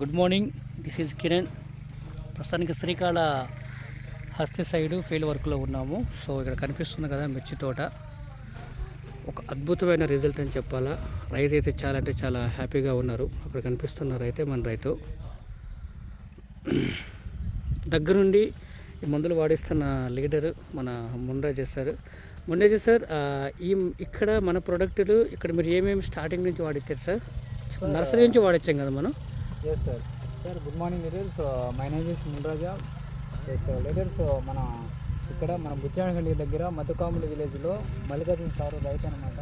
Good morning this is Kiran ప్రస్తుతానికి శ్రీకాళ హస్తి side field వర్క్లో ఉన్నాము. సో ఇక్కడ కనిపిస్తుంది కదా మిర్చి తోట. ఒక అద్భుతమైన రిజల్ట్ అని చెప్పాలా. రైతు అయితే చాలా అంటే చాలా హ్యాపీగా ఉన్నారు. అక్కడ కనిపిస్తున్న రైతే మన రైతు. దగ్గరుండి ఈ మందులు వాడిస్తున్న లీడర్ మన ముండ్రాజు సార్ ముండ్రాజు సార్ ఈ ఇక్కడ మన ప్రోడక్టులు ఇక్కడ మీరు ఏమేమి స్టార్టింగ్ నుంచి వాడిచ్చారు సార్ నర్సరీ నుంచి వాడిచ్చాం కదా మనం. Yes sir sir good morning leaders my name is Munraja yes leaders మన ఇక్కడ మన బుచ్చానగండి దగ్గర మధుకాముడి విలేజ్లో మల్లికార్జున సార్ రైతు అనమాట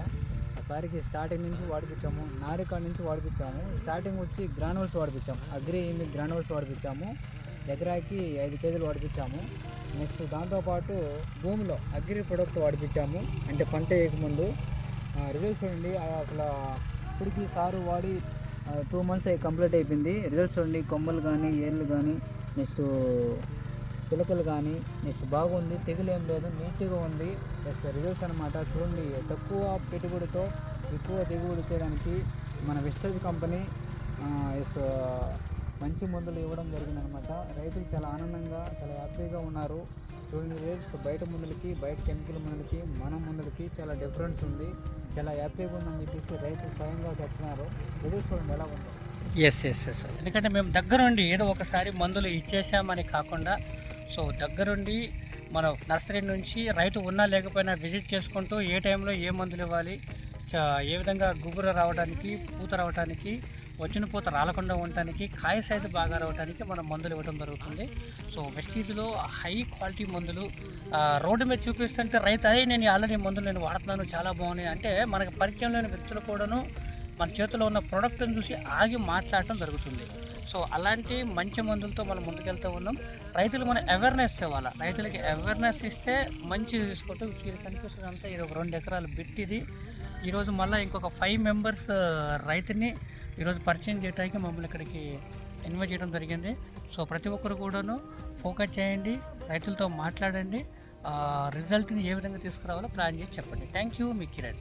ఆ సారికి స్టార్టింగ్ నుంచి వాడిపించాము. నారికాడ నుంచి వాడిపించాము. స్టార్టింగ్ వచ్చి గ్రానువల్స్ వాడిపించాము. అగ్రి ఏమి గ్రానువల్స్ వాడిపించాము. ఎకరాకి ఐదు కేజీలు వాడిపించాము. నెక్స్ట్ దాంతోపాటు భూమిలో అగ్రి ప్రొడక్ట్ వాడిపించాము. అంటే పంట వేయకముందు. రిజల్ట్స్ చూడండి. అసలు ఇప్పటికి సారు వాడి టూ మంత్స్ కంప్లీట్ అయిపోయింది. రిజల్ట్స్ చూడండి. కొమ్మలు కానీ ఏళ్ళు కానీ నెక్స్ట్ పిలకలు కానీ నెక్స్ట్ బాగుంది. తెగులు ఏం లేదు. నీట్గా ఉంది. నెక్స్ట్ రిజల్ట్స్ అనమాట చూడండి. తక్కువ పెట్టుబడితో ఎక్కువ దిగుబడి చేయడానికి మన వెస్టేజ్ కంపెనీ ఎస్ మంచి మందులు ఇవ్వడం జరిగిందనమాట. రైతులు చాలా ఆనందంగా చాలా హ్యాపీగా ఉన్నారు. చూడండి రేట్స్ బయట మందులకి బయట కెమికల్ మందులకి మన మందులకి చాలా డిఫరెన్స్ ఉంది. చాలా హ్యాపీగా ఉందని చెప్పేసి రైతులు స్వయంగా చెప్తున్నారు. ఎదురు చూడండి ఎలా ఉంది. ఎస్ ఎస్ ఎస్ ఎందుకంటే మేము దగ్గరుండి ఏదో ఒకసారి మందులు ఇచ్చేసామని కాకుండా సో దగ్గరుండి మనం నర్సరీ నుంచి రైతు ఉన్నా లేకపోయినా విజిట్ చేసుకుంటూ ఏ టైంలో ఏ మందులు ఇవ్వాలి ఏ విధంగా గుబుర రావడానికి పూత రావడానికి వచ్చిన పూత రాలకుండా ఉండటానికి కాయ సైజు బాగా రావడానికి మనం మందులు ఇవ్వడం జరుగుతుంది. సో వెస్టీజ్లో హై క్వాలిటీ మందులు రోడ్డు మీద చూపిస్తుంటే రైతు అదే నేను ఆల్రెడీ మందులు నేను వాడుతున్నాను చాలా బాగున్నాయి. అంటే మనకి పరిచయం లేని వ్యక్తులు కూడాను మన చేతిలో ఉన్న ప్రోడక్ట్ని చూసి ఆగి మాట్లాడటం జరుగుతుంది. సో అలాంటి మంచి మందులతో మనం ముందుకెళ్తూ ఉన్నాం. రైతులు మనం అవేర్నెస్ ఇవ్వాలి? రైతులకి అవేర్నెస్ ఇస్తే మంచి తీసుకుంటూ కనిపిస్తుంది అంతా ఇది ఒక రెండు ఎకరాలు బిట్టిది ఇది. ఈరోజు మళ్ళీ ఇంకొక ఫైవ్ మెంబర్స్ రైతుని ఈరోజు పరిచయం చేయడానికి మమ్మల్ని ఇక్కడికి ఇన్వైట్ చేయడం జరిగింది. సో ప్రతి ఒక్కరు కూడాను ఫోకస్ చేయండి రైతులతో మాట్లాడండి రిజల్ట్ని ఏ విధంగా తీసుకురావాలో ప్లాన్ చేసి చెప్పండి. థ్యాంక్ యూ మీ కిరణ్.